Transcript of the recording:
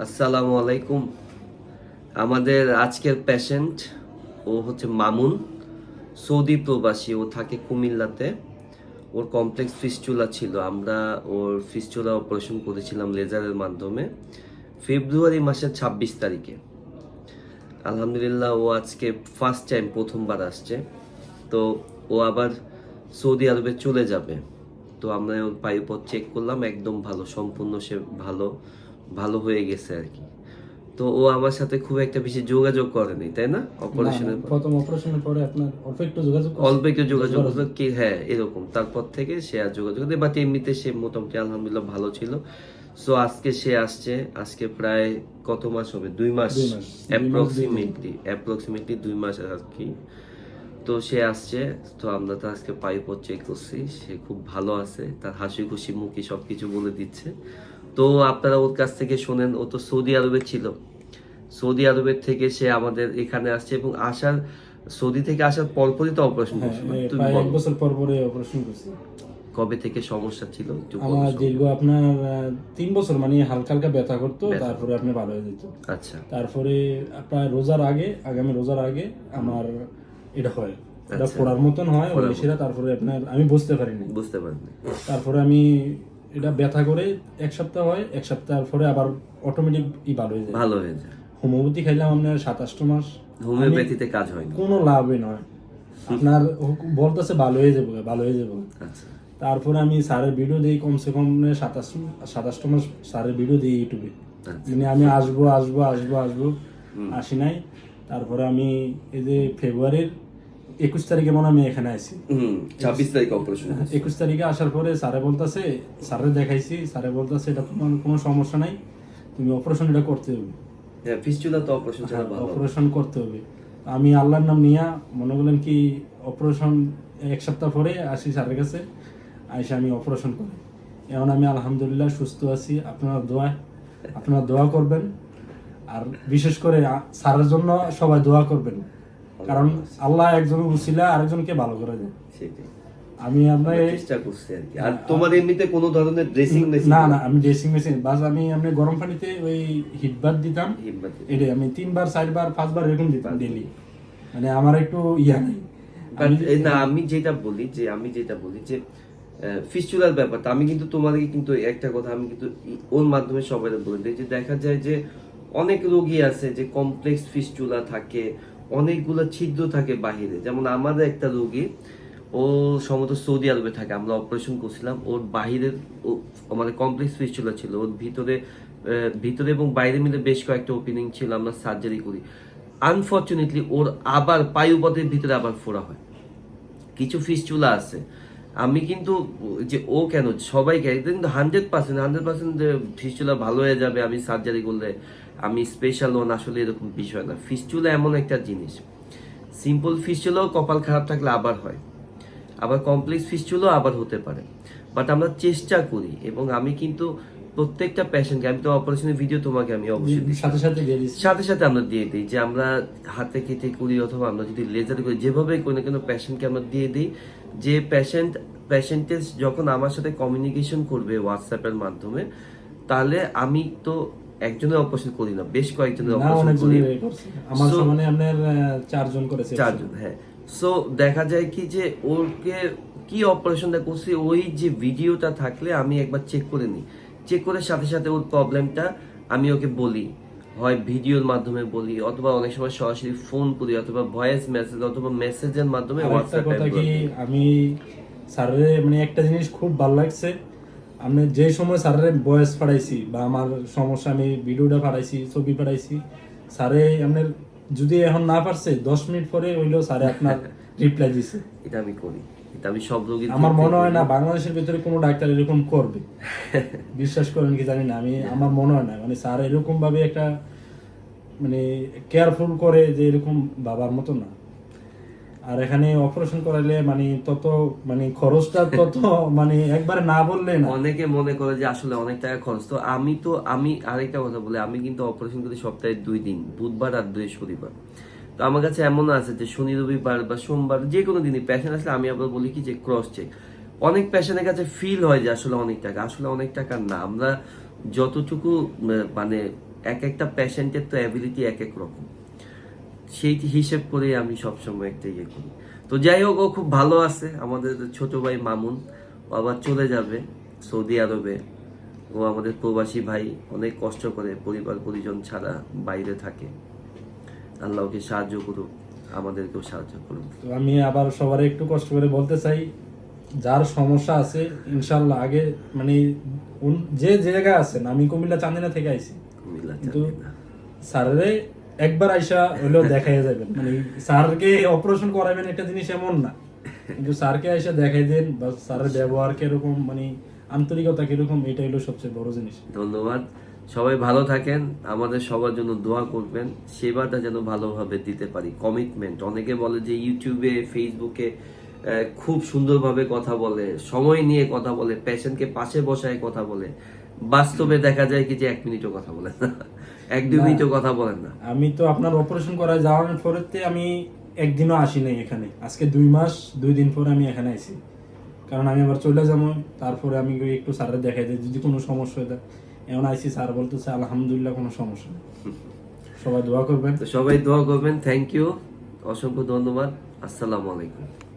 আসসালামু আলাইকুম। আমাদের আজকের পেশেন্ট ও হচ্ছে মামুন, সৌদি প্রবাসী। ও থাকে কুমিল্লাতে। ওর কমপ্লেক্স ফিস্টুলা ছিল। আমরা ওর ফিস্টুলা অপারেশন করেছিলাম লেজারের মাধ্যমে ফেব্রুয়ারি মাসের ছাব্বিশ তারিখে। আলহামদুলিল্লাহ, ও আজকে ফার্স্ট টাইম প্রথমবার আসছে। তো ও আবার সৌদি আরবে চলে যাবে। তো আমরা ওর পাইপথ চেক করলাম। একদম ভালো, সম্পূর্ণ সে ভালো। ভালো হয়ে গেছে আর কি। তো ও আমার সাথে খুব একটা বেশি যোগাযোগ করেনি তাই না? অপারেশনের পর। প্রথম অপারেশনের পরে আপনার অল্প একটু যোগাযোগ অল্প একটু যোগাযোগ করল কি হ্যাঁ এরকম। তারপর থেকে সে আর যোগাযোগ করে বাট এমনিতে সে মোটামুটি আলহামদুলিল্লাহ ভালো ছিল। সো আজকে সে আসছে আজকে প্রায় কত মাস হবে? দুই মাস। অ্যাপ্রক্সিমেটলি অ্যাপ্রক্সিমেটলি দুই মাস আর কি। তো সে আসছে তো আমরা তো আজকে পাইপও চেক করছি। সে খুব ভালো আছে তার হাসি খুশি মুখে সবকিছু বলে দিচ্ছে। তো আপনারা ওর কাছ থেকে শোনেন ও তো সৌদি আরবে ছিল। সৌদি আরবের থেকে সে আমাদের এখানে আসছে এবং আসার সৌদি থেকে আসার পরপরই তো অপারেশন হ্যাঁ করছিল এই তুমি প্রায় এক বছর পর পরে অপারেশন করছি। কবে থেকে সমস্যা ছিল? আমার দীর্ঘ আপনার তিন বছর মানে হালকা হালকা ব্যথা করতো তারপরে আপনি ভালো হয়ে যেত। আচ্ছা। তারপরে আপনার রোজার আগে আগামী রোজার আগে আমার এটা হয়। এটা আচ্ছা। ফোড়ার মতন হয় সেটা তারপরে আপনার আমি বুঝতে পারিনি। বুঝতে পারিনি। তারপরে আমি এটা ব্যথা করে এক সপ্তাহ হয় এক সপ্তাহ পরে আবার অটোমেটিক ই ভালো হয়ে যায়। ভালো হয়ে যায়। হোমিওপ্যাথি খাইলাম আপনার সাতাশটো মাস। হোমিওপ্যাথিতে কাজ হয় না। কোনো লাভই নয়। আপনার বলতেছে ভালো হয়ে যাব ভালো হয়ে যাব। আচ্ছা। তারপরে আমি স্যারের ভিডিও দিই কমসে কম সাতাশ সাতাশটা মাস স্যারের ভিডিও দিই ইউটিউবে আচ্ছা। মানে আমি আসব আসব আসব আসব। আসি নাই। তারপরে আমি এই যে ফেব্রুয়ারির একুশ তারিখে মনে হয় আমি এখানে আসি হুম ছাব্বিশ তারিখ অপারেশন একুশ তারিখে আসার পরে স্যারে বলতেছে স্যারে দেখাইছি স্যারে বলতেছে এটা তোমার কোনো সমস্যা নাই তুমি অপারেশন এটা করতে হবে। হ্যাঁ ফিস্টুলা তো অপারেশন ছাড়া অপারেশন করতে হবে। আমি আল্লাহর নাম নিয়া মনে করলেন কি অপারেশন এক সপ্তাহ পরে আসি স্যারের কাছে আইসে আমি অপারেশন করি। এখন আমি আলহামদুলিল্লাহ সুস্থ আছি আপনারা দোয়া আপনারা দোয়া করবেন। আর বিশেষ করে স্যারের জন্য সবাই দোয়া করবেন। কারণ আল্লাহ একজন উসিলা আরেকজনকে ভালো করে দেয়। আমি আপনার চেষ্টা করছি আর কি। আর তোমার এমনিতে কোনো ধরনের ড্রেসিং না না আমি ড্রেসিং মেশিন বাস আমি আপনি গরম পানিতে ওই হিট বাথ দিতাম। এটাই আমি তিনবার চারবার পাঁচবার এরকম দিতাম ডেলি মানে আমার একটু ইয়া নেই। না আমি যেটা বলি যে আমি যেটা বলি যে ফিস্টুলার ব্যাপারটা আমি কিন্তু তোমাদেরকে কিন্তু একটা কথা আমি কিন্তু ওর মাধ্যমে সবাই বলে দিই যে দেখা যায় যে অনেক রোগী আছে যে কমপ্লেক্স ফিস্টুলা থাকে অনেকগুলো ছিদ্র থাকে বাহিরে। যেমন আমাদের একটা রোগী, ও সম্ভবত সৌদি আরবে থাকে, আমরা অপারেশন করছিলাম, ওর বাহিরের আমাদের কমপ্লেক্স ফিস্টুলা ছিল, ওর ভিতরে ভিতরে এবং বাইরে মিলে বেশ কয়েকটা ওপেনিং ছিল, আমরা সার্জারি করি। আনফর্চুনেটলি ওর আবার পায়ুপথের ভিতরে আবার ফোড়া হয়। কিছু ফিস্টুলা আছে। আমি কিন্তু, যে ও কেন, সবাইকে কিন্তু hundred percent hundred percent fistula ভালো হয়ে যাবে, আমি সার্জারি করলে। আমি স্পেশাল ওন আসলে এরকম বিষয় না। ফিস্টুলা এমন একটা জিনিস। সিম্পল ফিস্টুলাও কপাল খারাপ থাকলে আবার হয়। আবার কমপ্লেক্স ফিস্টুলাও আবার হতে পারে। বাট আমরা চেষ্টা করি এবং আমি কিন্তু প্রত্যেকটা পেশেন্টকে আমি তো অপারেশনের ভিডিও তোমাকে আমি অবশ্যই সাথে সাথে সাথে সাথে আমরা দিয়ে দিই যে আমরা হাতে কেটে করি অথবা আমরা যদি লেজার করি যেভাবে কোনো কোনো পেশেন্টকে আমরা দিয়ে দিই যে পেশেন্ট পেশেন্টের যখন আমার সাথে কমিউনিকেশন করবে হোয়াটসঅ্যাপের মাধ্যমে তাহলে আমি তো একজনের অপারেশন করি না বেশ কয়েকজনের অপারেশন করি। আমার সমানে আপনার চারজন করেছে চারজন হ্যাঁ। সো দেখা যায় কি যে ওকে কি অপারেশনটা করছে ওই যে ভিডিওটা থাকলে আমি একবার চেক করে নিই। চেক করে সাথে সাথে ওর প্রবলেমটা আমি ওকে বলি। হয় ভিডিওর মাধ্যমে বলি অথবা অনেক সময় সরাসরি ফোন করি অথবা ভয়েস মেসেজ অথবা মেসেজের মাধ্যমে হোয়াটসঅ্যাপে আমি স্যারের মানে একটা জিনিস খুব ভালো লাগছে আমি যে সময় স্যারের বয়স পাঠাইছি বা আমার সমস্যা আমি ভিডিওটা পাঠাইছি ছবি পাঠাইছি স্যারে আপনার যদি এখন না পারছে দশ মিনিট পরে হইলেও স্যারে আপনার রিপ্লাই দিছে। এটা আমি করি। এটা আমি সব রোগীর আমার মনে হয় না বাংলাদেশের ভিতরে কোনো ডাক্তার এরকম করবে। বিশ্বাস করেন কি জানি না আমি আমার মনে হয় না। মানে স্যার এরকম ভাবে একটা মানে কেয়ারফুল করে যে এরকম বাবার মতো না। আর এখানে অপারেশন করাইলে মানে তত মানে খরচটা তত মানে একবারে না বললে না। অনেকে মনে করে যে আসলে অনেক টাকা খরচ। তো আমি তো, আমি আরেকটা কথা বলি, আমি কিন্তু অপারেশন করি সপ্তাহে দুই দিন, বুধবার আর বৃহস্পতিবার তো আমার কাছে এমন আছে যে শনি, রবিবার বা সোমবার যে কোনো দিনই প্যাশন আসলে আমি আবার বলি কি যে ক্রস চেক অনেক প্যাশনের কাছে ফিল হয় যে আসলে অনেক টাকা, আসলে অনেক টাকা না। আমরা যতটুকু মানে এক একটা পেশেন্টের তো অ্যাবিলিটি এক এক রকম। সেই হিসেব করে আমি সবসময় একটা ইয়ে করি। তো যাই হোক ও খুব ভালো আছে আমাদের ছোট ভাই মামুন। ও আবার চলে যাবে সৌদি আরবে। ও আমাদের প্রবাসী ভাই অনেক কষ্ট করে পরিবার পরিজন ছাড়া বাইরে থাকে। আল্লাহ ওকে সাহায্য করুক আমাদেরকেও সাহায্য করুক। তো আমি আবার সবার একটু কষ্ট করে বলতে চাই যার সমস্যা আছে ইনশাল্লাহ আগে মানে যে জায়গায় আছেন আমি কুমিল্লা চান্দিনা থেকে আইছি। কুমিল্লা কিন্তু চান্দিনা। একবার আইসা হইলেও দেখাই যাবেন মানে স্যারকে অপারেশন করাবেন একটা জিনিস এমন না। কিন্তু স্যারকে আইসা দেখাই দেন বা স্যারের ব্যবহার কীরকম মানে আন্তরিকতা কীরকম এটা হলো সবচেয়ে বড় জিনিস। ধন্যবাদ। সবাই ভালো থাকেন। আমাদের সবার জন্য দোয়া করবেন। সেবাটা যেন ভালোভাবে দিতে পারি। কমিটমেন্ট অনেকে বলে যে ইউটিউবে ফেসবুকে খুব সুন্দরভাবে কথা বলে সময় নিয়ে কথা বলে পেশেন্টকে পাশে বসায় কথা বলে। বাস্তবে দেখা যায় কি যে এক মিনিটও কথা বলেন না। এক দুই না। মিনিটও কথা বলেন না। আমি তো আপনার অপারেশন করা যাওয়ার পরেতে আমি একদিনও আসি নাই এখানে। আজকে দুই মাস দুই দিন পরে আমি এখানে আইছি। কারণ আমি আবার চলে যাব তারপরে আমি একটু স্যারের দেখাই দিই যদি কোনো সমস্যা হয় এমন আইসি স্যার বলতেছে আলহামদুলিল্লাহ কোনো সমস্যা নেই। সবাই দোয়া করবেন। সবাই দোয়া করবেন থ্যাংক ইউ অসংখ্য ধন্যবাদ আসসালামু আলাইকুম।